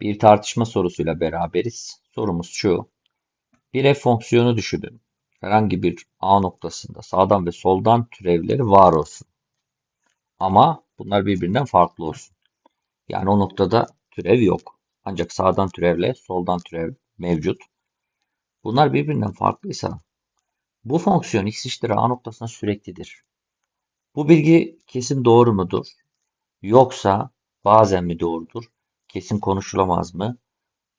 Bir tartışma sorusuyla beraberiz. Sorumuz şu. Bir f fonksiyonu düşünün. Herhangi bir a noktasında sağdan ve soldan türevleri var olsun. Ama bunlar birbirinden farklı olsun. Yani o noktada türev yok. Ancak sağdan türevle soldan türev mevcut. Bunlar birbirinden farklıysa bu fonksiyon x eşittir a noktasına süreklidir. Bu bilgi kesin doğru mudur? Yoksa bazen mi doğrudur? Kesin konuşulamaz mı?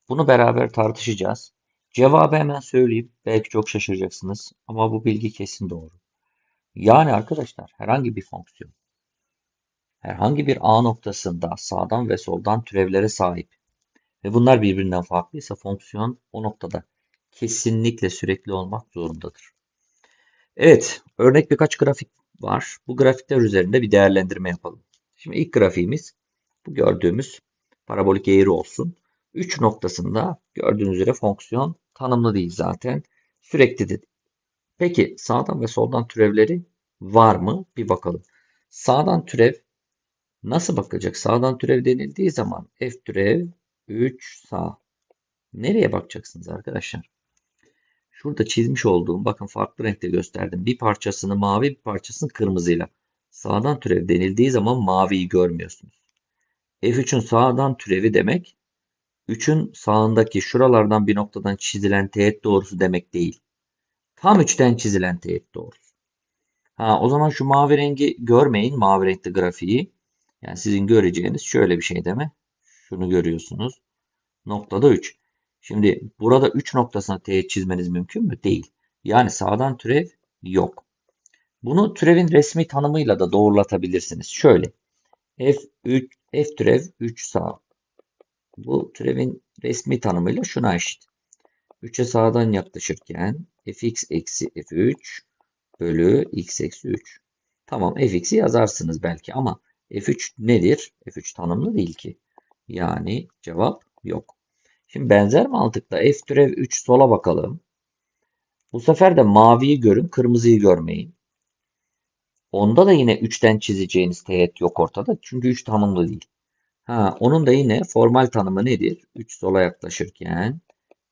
Bunu beraber tartışacağız. Cevabı hemen söyleyeyim. Belki çok şaşıracaksınız ama bu bilgi kesin doğru. Yani arkadaşlar herhangi bir fonksiyon herhangi bir a noktasında sağdan ve soldan türevlere sahip ve bunlar birbirinden farklıysa fonksiyon o noktada kesinlikle sürekli olmak zorundadır. Evet, örnek birkaç grafik var. Bu grafikler üzerinde bir değerlendirme yapalım. Şimdi ilk grafiğimiz bu gördüğümüz parabolik eğri olsun. 3 noktasında gördüğünüz üzere fonksiyon tanımlı değil zaten. Sürekli dedi. Peki sağdan ve soldan türevleri var mı? Bir bakalım. Sağdan türev nasıl bakacak? Sağdan türev denildiği zaman f türev 3 sağ. Nereye bakacaksınız arkadaşlar? Şurada çizmiş olduğum bakın farklı renkte gösterdim. Bir parçasını mavi bir parçasını kırmızıyla. Sağdan türev denildiği zaman maviyi görmüyorsunuz. F3'ün sağdan türevi demek 3'ün sağındaki şuralardan bir noktadan çizilen teğet doğrusu demek değil. Tam 3'ten çizilen teğet doğrusu. Ha, o zaman şu mavi rengi görmeyin. Mavi renkli grafiği. Yani sizin göreceğiniz şöyle bir şey deme. Şunu görüyorsunuz. Noktada 3. Şimdi burada 3 noktasına teğet çizmeniz mümkün mü? Değil. Yani sağdan türev yok. Bunu türevin resmi tanımıyla da doğrulatabilirsiniz. Şöyle. F3 F türev 3 sağ. Bu türevin resmi tanımıyla şuna eşit. 3'e sağdan yaklaşırken fx eksi f3 bölü x eksi 3. Tamam fx'i yazarsınız belki ama f3 nedir? f3 tanımlı değil ki. Yani cevap yok. Şimdi benzer mantıkla f türev 3 sola bakalım. Bu sefer de maviyi görün, kırmızıyı görmeyin. Onda da yine 3'ten çizeceğiniz teğet yok ortada. Çünkü 3 tanımlı değil. Ha, onun da yine formal tanımı nedir? 3 sola yaklaşırken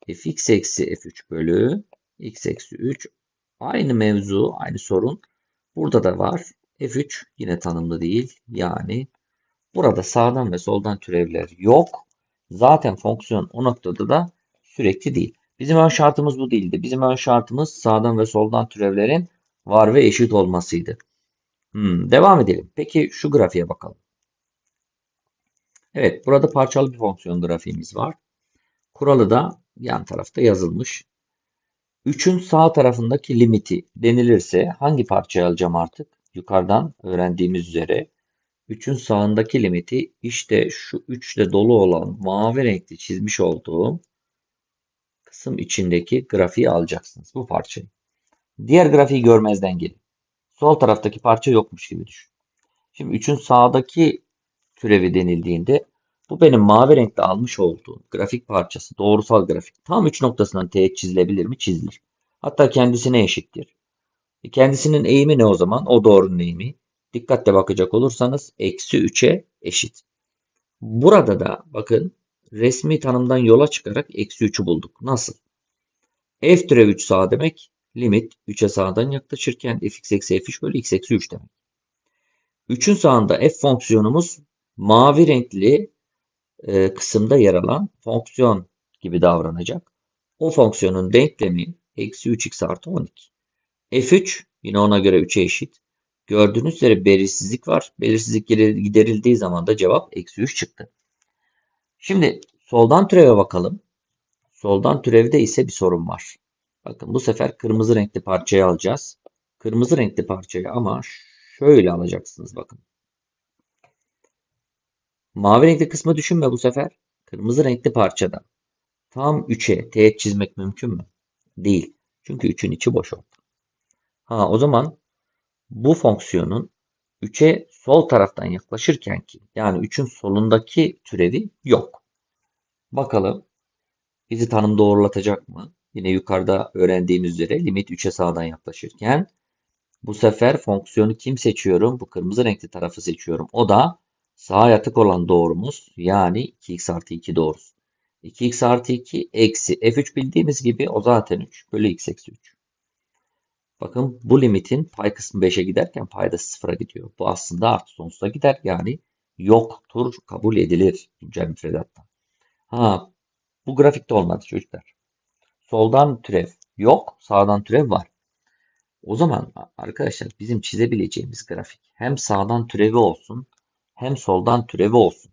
fx eksi f3 bölü x eksi 3 aynı mevzu, aynı sorun burada da var. f3 yine tanımlı değil. Yani burada sağdan ve soldan türevler yok. Zaten fonksiyon o noktada da sürekli değil. Bizim ön şartımız bu değildi. Bizim ön şartımız sağdan ve soldan türevlerin var ve eşit olmasıydı. Hmm, devam edelim. Peki şu grafiğe bakalım. Evet, burada parçalı bir fonksiyon grafiğimiz var. Kuralı da yan tarafta yazılmış. 3'ün sağ tarafındaki limiti denilirse hangi parçayı alacağım artık? Yukarıdan öğrendiğimiz üzere 3'ün sağındaki limiti işte şu 3 ile dolu olan mavi renkli çizmiş olduğum kısım içindeki grafiği alacaksınız. Bu parçayı. Diğer grafiği görmezden gelin. Sol taraftaki parça yokmuş gibi düşün. Şimdi 3'ün sağdaki türevi denildiğinde bu benim mavi renkte almış olduğum grafik parçası doğrusal grafik. Tam 3 noktasından teğet çizilebilir mi? Çizilir. Hatta kendisine eşittir. E kendisinin eğimi ne o zaman? O doğrunun eğimi. Dikkatle bakacak olursanız eksi 3'e eşit. Burada da bakın resmi tanımdan yola çıkarak eksi 3'ü bulduk. Nasıl? f türev 3 sağ demek limit 3'e sağdan yaklaşırken fx eksi f3 bölü x eksi 3 demek. 3'ün sağında f fonksiyonumuz mavi renkli e, kısımda yer alan fonksiyon gibi davranacak. O fonksiyonun denklemi eksi 3x artı 12. f3 yine ona göre 3'e eşit. Gördüğünüz üzere belirsizlik var. Belirsizlik giderildiği zaman da cevap eksi 3 çıktı. Şimdi soldan türeve bakalım. Soldan türevde ise bir sorun var. Bakın bu sefer kırmızı renkli parçayı alacağız. Kırmızı renkli parçayı ama şöyle alacaksınız bakın. Mavi renkli kısmı düşünme bu sefer. Kırmızı renkli parçada. Tam 3'e teğet çizmek mümkün mü? Değil. Çünkü 3'ün içi boş oldu. Ha o zaman bu fonksiyonun 3'e sol taraftan yaklaşırken ki yani 3'ün solundaki türevi yok. Bakalım bizi tanım doğrulatacak mı? Yine yukarıda öğrendiğimiz üzere limit 3'e sağdan yaklaşırken bu sefer fonksiyonu kim seçiyorum? Bu kırmızı renkli tarafı seçiyorum. O da sağa yatık olan doğrumuz yani 2x artı 2 doğrusu. 2x artı 2 eksi f3 bildiğimiz gibi o zaten 3 bölü x eksi 3. Bakın bu limitin pay kısmı 5'e giderken paydası 0'a gidiyor. Bu aslında artı sonsuza gider yani yoktur kabul edilir güncel müfredatta. Ha bu grafikte olmadı çocuklar. Soldan türev yok, sağdan türev var. O zaman arkadaşlar bizim çizebileceğimiz grafik hem sağdan türevi olsun hem soldan türevi olsun.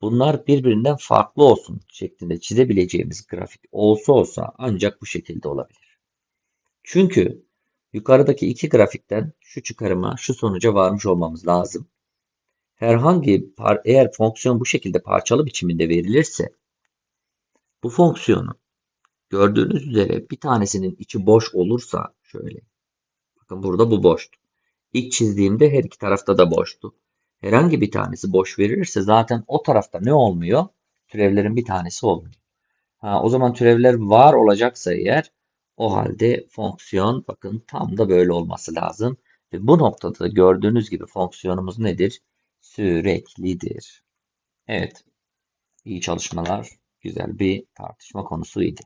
Bunlar birbirinden farklı olsun şeklinde çizebileceğimiz grafik olsa olsa ancak bu şekilde olabilir. Çünkü yukarıdaki iki grafikten şu çıkarıma, şu sonuca varmış olmamız lazım. Herhangi eğer fonksiyon bu şekilde parçalı biçiminde verilirse bu fonksiyonu gördüğünüz üzere bir tanesinin içi boş olursa şöyle. Bakın burada bu boştu. İlk çizdiğimde her iki tarafta da boştu. Herhangi bir tanesi boş verirse zaten o tarafta ne olmuyor? Türevlerin bir tanesi olmuyor. Ha, o zaman türevler var olacaksa eğer o halde fonksiyon bakın tam da böyle olması lazım. Ve bu noktada gördüğünüz gibi fonksiyonumuz nedir? Süreklidir. Evet. İyi çalışmalar. Güzel bir tartışma konusuydu.